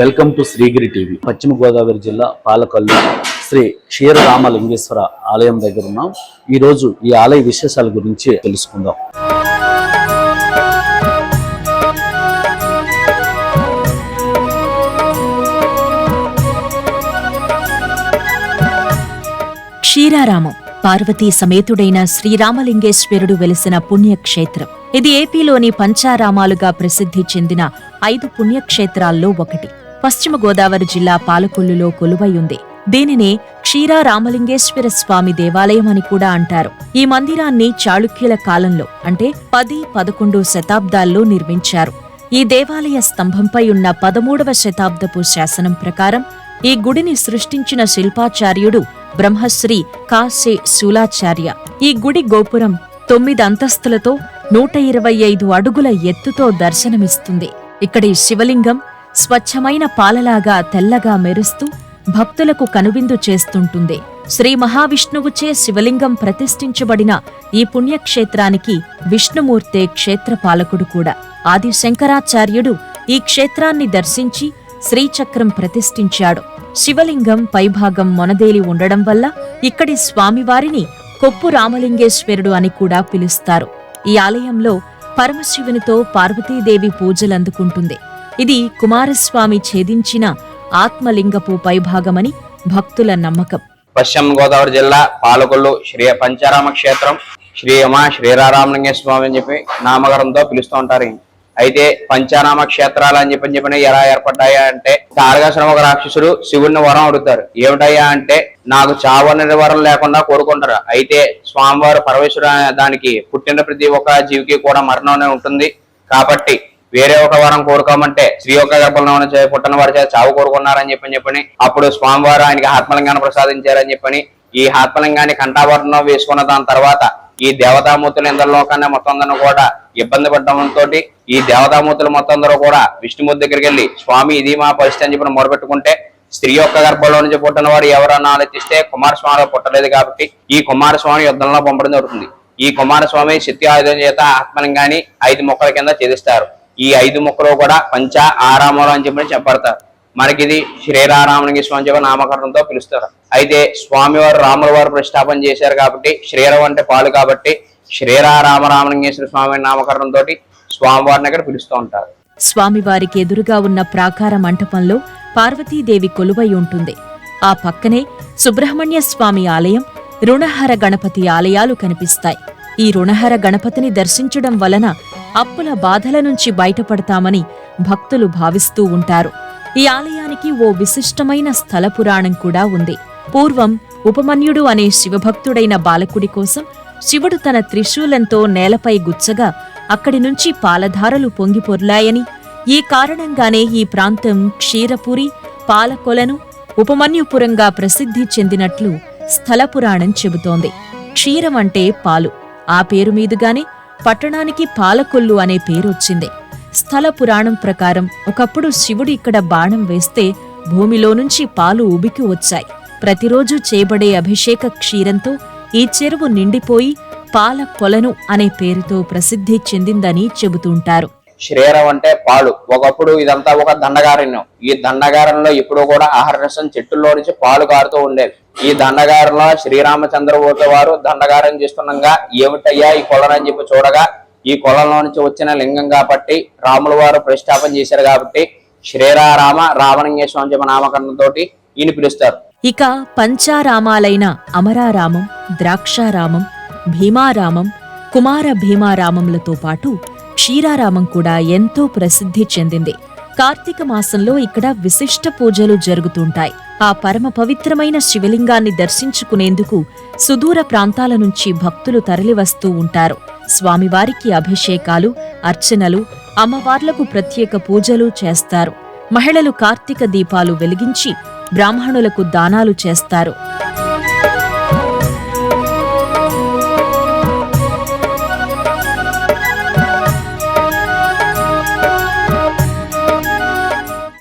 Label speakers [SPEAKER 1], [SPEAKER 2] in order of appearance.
[SPEAKER 1] Welcome to Srigiri TV. పశ్చిమ గోదావరి జిల్లా పాలకొల్లు శ్రీ క్షీరరామలింగేశ్వర ఆలయం దగ్గర ఉన్నాం. ఈ రోజు ఈ ఆలయ విశేషాల గురించి తెలుసుకుందాం.
[SPEAKER 2] క్షీరారామం పార్వతీ సమేతుడైన శ్రీరామలింగేశ్వరుడు వెలిసిన పుణ్యక్షేత్రం. ఇది ఏపీలోని పంచారామాలుగా ప్రసిద్ధి చెందిన ఐదు పుణ్యక్షేత్రాల్లో ఒకటి. పశ్చిమ గోదావరి జిల్లా పాలకొల్లులో కొలువై ఉంది. దీనినే క్షీరారామలింగేశ్వర స్వామి దేవాలయం అని కూడా అంటారు. ఈ మందిరాన్ని చాళుక్యుల కాలంలో అంటే పది పదకొండు శతాబ్దాల్లో నిర్మించారు. ఈ దేవాలయ స్తంభంపై ఉన్న పదమూడవ శతాబ్దపు శాసనం ప్రకారం ఈ గుడిని సృష్టించిన శిల్పాచార్యుడు బ్రహ్మశ్రీ కాసే శూలాచార్య. ఈ గుడి గోపురం తొమ్మిది అంతస్తులతో నూట ఇరవై ఐదు అడుగుల ఎత్తుతో దర్శనమిస్తుంది. ఇక్కడి శివలింగం స్వచ్ఛమైన పాలలాగా తెల్లగా మెరుస్తూ భక్తులకు కనువిందు చేస్తుంటుంది. శ్రీ మహావిష్ణువుచే శివలింగం ప్రతిష్ఠించబడిన ఈ పుణ్యక్షేత్రానికి విష్ణుమూర్తే క్షేత్రపాలకుడు కూడా. ఆది శంకరాచార్యుడు ఈ క్షేత్రాన్ని దర్శించి శ్రీచక్రం ప్రతిష్ఠించాడు. శివలింగం పైభాగం మొనదేలి ఉండడం వల్ల ఇక్కడి స్వామివారిని కొప్పు రామలింగేశ్వరుడు అని కూడా పిలుస్తారు. ఈ ఆలయంలో పరమశివునితో పార్వతీదేవి పూజలందుకుంటుంది. ఇది కుమారస్వామి ఛేదించిన ఆత్మలింగపు పైభాగమని భక్తుల నమ్మకం.
[SPEAKER 3] పశ్చిమ గోదావరి జిల్లా పాలకొల్లు శ్రీ పంచారామ క్షేత్రం శ్రీ యమ శ్రీరారామలింగ స్వామి అని చెప్పి నామకరణంతో పిలుస్తూ ఉంటారు అయితే పంచారామ క్షేత్రాలు అని చెప్పని చెప్పిన ఎలా ఏర్పడ్డాయా అంటే తారకాసురం ఒక రాక్షసుడు శివుడిని వరం అడుగుతారు. ఏమిటయ్యా అంటే నాకు చావని వరం లేకుండా కోరుకుంటారు. అయితే స్వామివారు పరమేశ్వరు దానికి పుట్టిన ప్రతి ఒక్క జీవికి కూడా మరణం ఉంటుంది. కాబట్టి వేరే ఒక వరం కోరుకోమంటే స్త్రీ యొక్క గర్భంలో ఉన్న చే- పుట్టిన వారి చేత చావు కోరుకున్నారని చెప్పని చెప్పని అప్పుడు స్వామివారు ఆయనకి ఆత్మలింగాన్ని ప్రసాదించారని చెప్పని ఈ ఆత్మలింగాన్ని కంఠాభరణం వేసుకున్న దాని తర్వాత ఈ దేవతామూర్తులు ఇంద్రలోకాన్ని మొత్తం అందరూ కూడా ఇబ్బంది పడడంతో ఈ దేవతామూర్తులు మొత్తం అందరూ కూడా విష్ణుమూర్తి దగ్గరికి వెళ్ళి స్వామి ఇది మా పరిస్థితి అని చెప్పి మొరపెట్టుకుంటే స్త్రీ యొక్క గర్భంలో నుంచి పుట్టిన వారు ఎవరన్నా ఆలోచిస్తే కుమారస్వామి పుట్టలేదు కాబట్టి ఈ కుమారస్వామి యుద్ధంలో పంపడం జరుగుతుంది. ఈ కుమారస్వామి శక్తి ఆయుధం చేత ఆత్మలింగాన్ని ఐదు మొక్కల కింద ఛేదిస్తారు. ఈ ఐదు మొక్కలు కూడా పంచ ఆరామాలు అని చెప్పి చెప్పబడతారు. మనకి ఇది శ్రీరారామలింగ స్వామి చెప్పి నామకరణంతో పిలుస్తారు. అయితే స్వామివారు రాముల వారు ప్రతిష్టాపన చేశారు కాబట్టి శ్రీరం అంటే పాలు కాబట్టి శ్రీరారామరామలింగేశ్వర స్వామి నామకరణంతో స్వామివారిని అక్కడ పిలుస్తూ ఉంటారు.
[SPEAKER 2] స్వామివారికి ఎదురుగా ఉన్న ప్రాకార మంటపంలో పార్వతీదేవి కొలువై ఉంటుంది. ఆ పక్కనే సుబ్రహ్మణ్య స్వామి ఆలయం రుణహర గణపతి ఆలయాలు కనిపిస్తాయి. ఈ రుణహర గణపతిని దర్శించడం వలన అప్పుల బాధల నుంచి బయటపడతామని భక్తులు భావిస్తూ ఉంటారు. ఈ ఆలయానికి ఓ విశిష్టమైన స్థల పురాణం కూడా ఉంది. పూర్వం ఉపమన్యుడు అనే శివభక్తుడైన బాలకుడి కోసం శివుడు తన త్రిశూలంతో నేలపై గుచ్చగా అక్కడి నుంచి పాలధారలు పొంగి పొర్లాయని ఈ కారణంగానే ఈ ప్రాంతం క్షీరపురి పాలకొలను ఉపమన్యుపురంగా ప్రసిద్ధి చెందినట్లు స్థలపురాణం చెబుతోంది. క్షీరం అంటే పాలు. ఆ పేరు మీదుగానే పట్టణానికి పాలకొల్లు అనే పేరొచ్చింది. స్థల పురాణం ప్రకారం ఒకప్పుడు శివుడు ఇక్కడ బాణం వేస్తే భూమిలో నుంచి పాలు ఉబికి వచ్చాయి. ప్రతిరోజు చేయబడే అభిషేక క్షీరంతో ఈ చెరువు నిండిపోయి పాల కొలను అనే పేరుతో ప్రసిద్ధి చెందిందని చెబుతుంటారు.
[SPEAKER 3] శ్రీరం అంటే పాలు. ఒకప్పుడు ఇదంతా ఒక దండగారణ్యం. ఈ దండగారంలో ఇప్పుడు కూడా ఆహారరసం చెట్టుల్లో నుంచి పాలు కారుతూ ఉండేవి. ఈ దండగారంలో శ్రీరామచంద్రమూర్తి వారు దండగారం చేస్తుండగా ఏమిటయ్యా ఈ కొలనని చెప్పి చూడగా ఈ కొలంలో నుంచి వచ్చిన లింగం కాబట్టి రాముల వారు ప్రతిష్టాపన చేశారు కాబట్టి శ్రీరారామ రామలింగేశ్వరం అని చెప్పి నామకరణంతో ఈయన పిలుస్తారు.
[SPEAKER 2] ఇక పంచారామాలైన అమరారామం ద్రాక్షారామం భీమారామం కుమార భీమారామంలతో పాటు క్షీరారామం కూడా ఎంతో ప్రసిద్ధి చెందింది. కార్తీక మాసంలో ఇక్కడ విశిష్ట పూజలు జరుగుతుంటాయి. ఆ పరమ పవిత్రమైన శివలింగాన్ని దర్శించుకునేందుకు సుదూర ప్రాంతాల నుంచి భక్తులు తరలివస్తూ ఉంటారు. స్వామివారికి అభిషేకాలు అర్చనలు అమ్మవార్లకు ప్రత్యేక పూజలు చేస్తారు. మహిళలు కార్తీక దీపాలు వెలిగించి బ్రాహ్మణులకు దానాలు చేస్తారు.